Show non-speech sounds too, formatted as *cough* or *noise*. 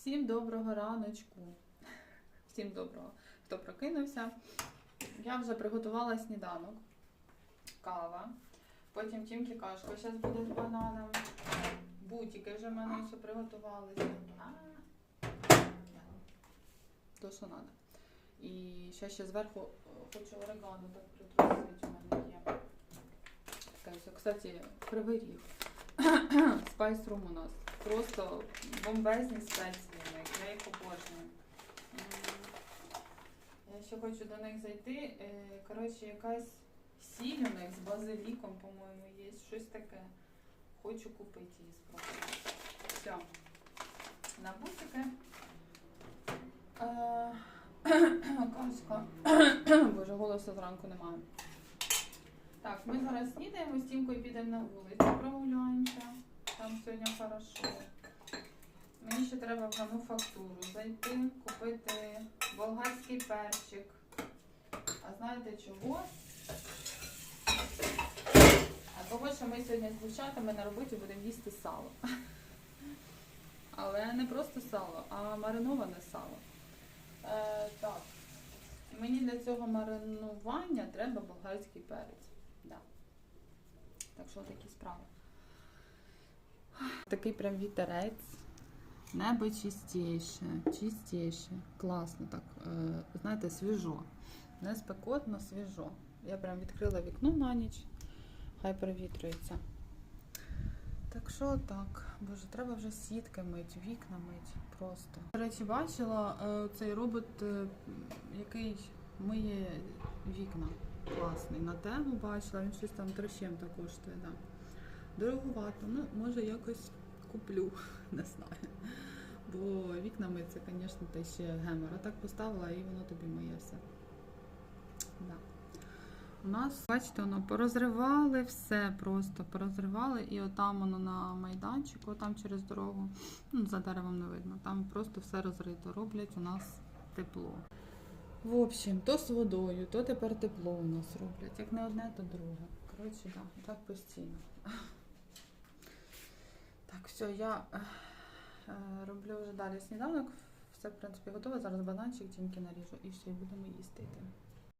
Всім доброго раночку. Всім доброго, хто прокинувся. Я вже приготувала сніданок. Кава. Потім тімки кашка. Зараз буде з бананом. Бутики вже в мене все приготувалися. То, що треба. І ще ще зверху е, хочу орегано так притрусити. У мене є. Така Кстати, кривий ріг. *coughs* Спайс рум у нас. Просто бомбезні спеції їх обожнюю. Я ще хочу до них зайти. Е, Коротше, якась сіль у них з базиліком, по-моєму, є. Щось таке. Хочу купити її спробувати. Все. На бутики. Е, *coughs* Казка. *coughs* Боже, голосу зранку немає. Так, ми зараз снідаємо, з Тімкою підемо на вулицю, прогуляємося. Там сьогодні хорошо. Мені ще треба в мануфактуру зайти, купити болгарський перчик. А знаєте чого? А того, що ми сьогодні з дівчатами на роботі будемо їсти сало. Але не просто сало, а мариноване сало. Е, так. Мені для цього маринування треба болгарський перець. Да. Так що такі справи. Такий прям вітерець. Небо чистіше, чистіше. Класно так. Е, знаєте, свіжо. Не спекотно, свіжо. Я прям відкрила вікно на ніч, хай провітрюється. Так що так, боже, треба вже сітки мить, вікна мить просто. До речі, бачила е, цей робот, е, який миє вікна. Класний. На тему бачила, він щось там трещем так коштує, да. Дороговато, ну може якось куплю, *laughs* не знаю. Бо вікна миться, звісно, та ще гемор. А так поставила і воно тобі миє все. Да. У нас, бачите, воно порозривали все просто, порозривали, і отам воно на майданчику, там через дорогу, ну, за деревом не видно, там просто все розрито. Роблять у нас тепло. В общем, то з водою, то тепер тепло у нас роблять. Як не одне, то друге. Коротше, да, так постійно. Все, я е, е, роблю вже далі сніданок. Все, в принципі, готове. Зараз бананчик тільки наріжу і все, і будемо їсти.